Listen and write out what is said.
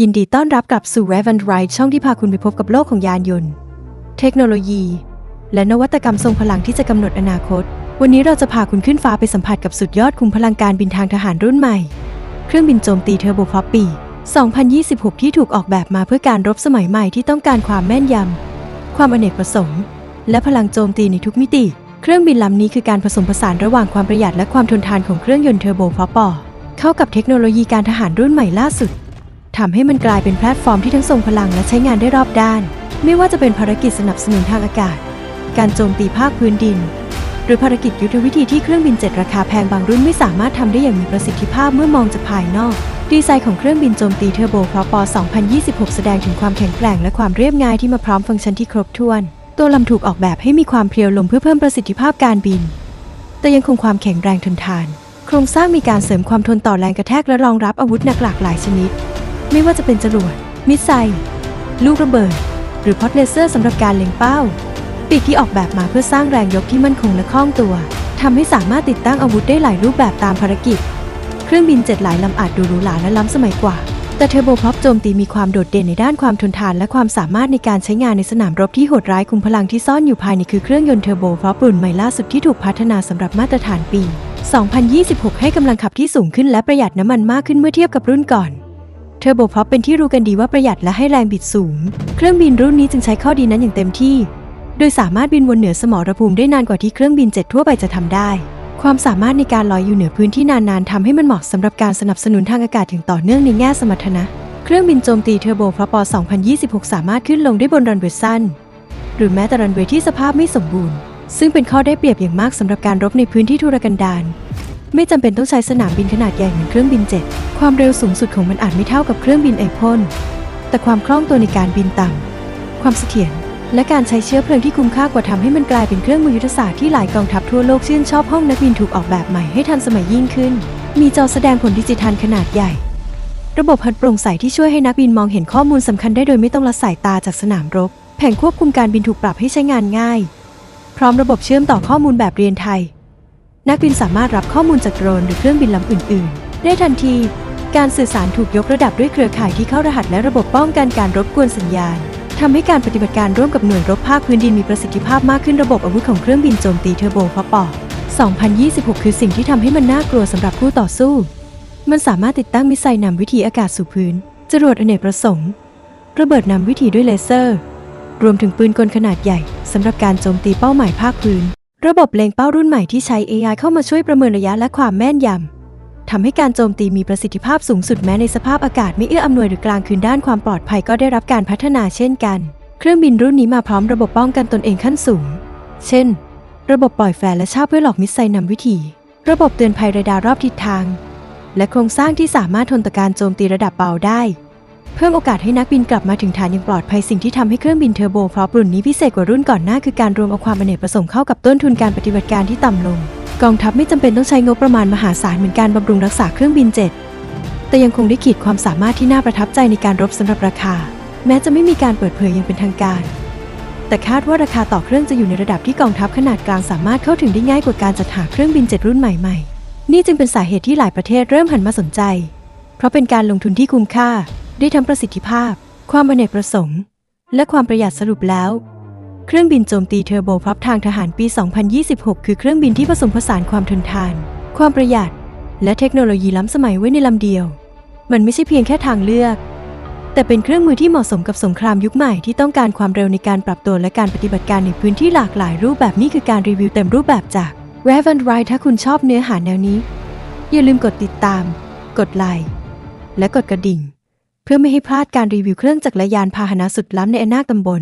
ยินดีต้อนรับกลับสู่ r a v e n Ride ช่องที่พาคุณไปพบกับโลกของยานยนต์ เทคโนโลยี และนวัตกรรมทรงพลังที่จะกำหนดอนาคต วันนี้เราจะพาคุณขึ้นฟ้าไปสัมผัสกับสุดยอดคุมพลังการบินทางทหารรุ่นใหม่ เครื่องบินโจมตีเทอร์โบพอปปี 2026 ที่ถูกออกแบบมาเพื่อการรบสมัยใหม่ที่ต้องการความแม่นยำ ความอเนกประสงค์ และพลังโจมตีในทุกมิติ เครื่องบินลำนี้คือการผสมผสานระหว่างความประหยัดและความทนทานของเครื่องยนต์เทอร์โบพอปอเข้ากับเทคโนโลยีการทหารรุ่นใหม่ล่าสุด ทำให้มันกลายเป็นแพลตฟอร์มที่ทั้งทรงพลังและใช้งานได้รอบด้าน ไม่ว่าจะเป็นภารกิจสนับสนุนทางอากาศ การโจมตีภาคพื้นดิน หรือภารกิจยุทธวิธีที่เครื่องบินเจ็ตราคาแพงบางรุ่นไม่สามารถทำได้อย่างมีประสิทธิภาพเมื่อมองจากภายนอกดีไซน์ของเครื่องบินโจมตีเทอร์โบพอป2026 แสดงถึงความแข็งแกร่งและความเรียบง่ายที่มาพร้อมฟังก์ชันที่ครบถ้วน ตัวลำถูกออกแบบให้มีความเพรียวลมเพื่อเพิ่มประสิทธิภาพการบิน แต่ยังคงความแข็งแรงทนทาน โครงสร้างมีการเสริมความทนต่อแรงกระแทกและรองรับอาวุธหนักหลากหลายชนิด ไม่ว่าจะเป็นจรวดมิสไซล์ลูกระเบิด หรือพอดเลเซอร์สำหรับการเล็งเป้า ปีกที่ออกแบบมาเพื่อสร้างแรงยกที่มั่นคงและคล่องตัวทำให้สามารถติดตั้งอาวุธได้หลายรูปแบบตามภารกิจ เครื่องบินเจ็ตหลายลำอาจดูหรูหราและล้ำสมัยกว่า แต่เทอร์โบพอปโจมตีมีความโดดเด่นในด้านความทนทานและความสามารถในการใช้งานในสนามรบที่โหดร้ายคุมพลังที่ซ่อนอยู่ภายในคือเครื่องยนต์เทอร์โบพอปรุ่นใหม่ล่าสุดที่ถูกพัฒนาสำหรับมาตรฐานปี 2026 ให้กำลังขับที่สูงขึ้นและประหยัดน้ำมันมากขึ้นเมื่อเทียบกับรุ่นก่อน เทอร์โบพอปเป็นที่รู้กันดีว่าประหยัดและให้แรงบิดสูง เครื่องบินรุ่นนี้จึงใช้ข้อดีนั้นอย่างเต็มที่ โดยสามารถบินวนเหนือสมรภูมิได้นานกว่าที่เครื่องบินเจ็ตทั่วไปจะทำได้ ความสามารถในการลอยอยู่เหนือพื้นที่นานๆทำให้มันเหมาะสำหรับการสนับสนุนทางอากาศอย่างต่อเนื่องในแง่สมรรถนะ เครื่องบินโจมตีเทอร์โบพอป2026 สามารถขึ้นลงได้บนรันเวย์สั้น หรือแม้แต่รันเวย์ที่สภาพไม่สมบูรณ์ ซึ่งเป็นข้อได้เปรียบอย่างมากสำหรับการรบในพื้นที่ทุรกันดาร ไม่จำเป็นต้องใช้สนามบินขนาดใหญ่เหมือนเครื่องบินเจ็ต ความเร็วสูงสุดของมันอาจไม่เท่ากับเครื่องบินไอพ่น แต่ความคล่องตัวในการบินต่ำ ความเสถียร และการใช้เชื้อเพลิงที่คุ้มค่ากว่าทำให้มันกลายเป็นเครื่องมือยุทธศาสตร์ที่หลายกองทัพทั่วโลกชื่นชอบห้องนักบินถูกออกแบบใหม่ให้ทันสมัยยิ่งขึ้น มีจอแสดงผลดิจิทัลขนาดใหญ่ ระบบหัดโปร่งใสที่ช่วยให้นักบินมองเห็นข้อมูลสำคัญได้โดยไม่ต้องละสายตาจากสนามรบ แผงควบคุมการบินถูกปรับให้ใช้งานง่าย พร้อมระบบเชื่อมต่อข้อมูลแบบเรียนไทย นักบินสามารถรับข้อมูลจากโดรนหรือเครื่องบินลำอื่น ๆ ได้ทันที การสื่อสารถูกยกระดับด้วยเครือข่ายที่เข้ารหัสและระบบป้องกันการรบกวนสัญญาณทำให้การปฏิบัติการร่วมกับหน่วยรบภาคพื้นดินมีประสิทธิภาพมากขึ้นระบบอาวุธของเครื่องบินโจมตีเทอร์โบพอปอ2026 คือสิ่งที่ทำให้มันน่ากลัวสำหรับผู้ต่อสู้ มันสามารถติดตั้งมิสไซล์นำวิถีอากาศสู่พื้น จรวดอเนกประสงค์ ระเบิดนำวิถีด้วยเลเซอร์ รวมถึงปืนกลขนาดใหญ่สำหรับการโจมตีเป้าหมายภาคพื้น ระบบเล็งเป้ารุ่นใหม่ที่ใช้ AI เข้ามาช่วยประเมินระยะและความแม่นยำทำให้การโจมตีมีประสิทธิภาพสูงสุดแม้ในสภาพอากาศไม่เอื้ออำนวยหรือกลางคืนด้านความปลอดภัยก็ได้รับการพัฒนาเช่นกัน เครื่องบินรุ่นนี้มาพร้อมระบบป้องกันตนเองขั้นสูง เช่น ระบบปล่อยแฟร์และชาบเพื่อหลอกมิสไซล์นำวิถีระบบเตือนภัยเรดาร์รอบทิศทาง และโครงสร้างที่สามารถทนต่อการโจมตีระดับเบาได้ เพิ่มโอกาสให้นักบินกลับมาถึงฐานอย่างปลอดภัยสิ่งที่ทำให้เครื่องบินเทอร์โบพรอปรุ่นนี้พิเศษกว่ารุ่นก่อนหน้าคือการรวมเอาความอเนกประสงค์เข้ากับต้นทุนการปฏิบัติการที่ต่ำลง กองทัพไม่จำเป็นต้องใช้งบประมาณมหาศาลเหมือนการบำรุงรักษาเครื่องบินเจ็ตแต่ยังคงได้ขีดความสามารถที่น่าประทับใจในการรบสำหรับราคา แม้จะไม่มีการเปิดเผยอย่างเป็นทางการ แต่คาดว่าราคาต่อเครื่องจะอยู่ในระดับที่กองทัพขนาดกลางสามารถเข้าถึงได้ง่ายกว่าการจัดหาเครื่องบินเจ็ตรุ่นใหม่ๆนี่จึงเป็นสาเหตุที่หลายประเทศเริ่มหันมาสนใจ เพราะเป็นการลงทุนที่คุ้มค่า ได้ทั้งประสิทธิภาพ ความอเนกประสงค์ และความประหยัดสรุปแล้ว เครื่องบินโจมตีเทอร์โบพรอปทางทหารปี 2026 คือเครื่องบินที่ผสมผสานความทนทาน ความประหยัด และเทคโนโลยีล้ำสมัยไว้ในลำเดียว มันไม่ใช่เพียงแค่ทางเลือก แต่เป็นเครื่องมือที่เหมาะสมกับสงครามยุคใหม่ที่ต้องการความเร็วในการปรับตัวและการปฏิบัติการในพื้นที่หลากหลายรูปแบบนี้คือการรีวิวเต็มรูปแบบจาก r a v e n Ride ถ้าคุณชอบเนื้อหาแนวนี้ อย่าลืมกดติดตาม กดไลค์และกดกระดิ่ง เพื่อไม่ให้พลาดการรีวิวเครื่องจักรยานพาหนะสุดล้ำในอนาคตำบล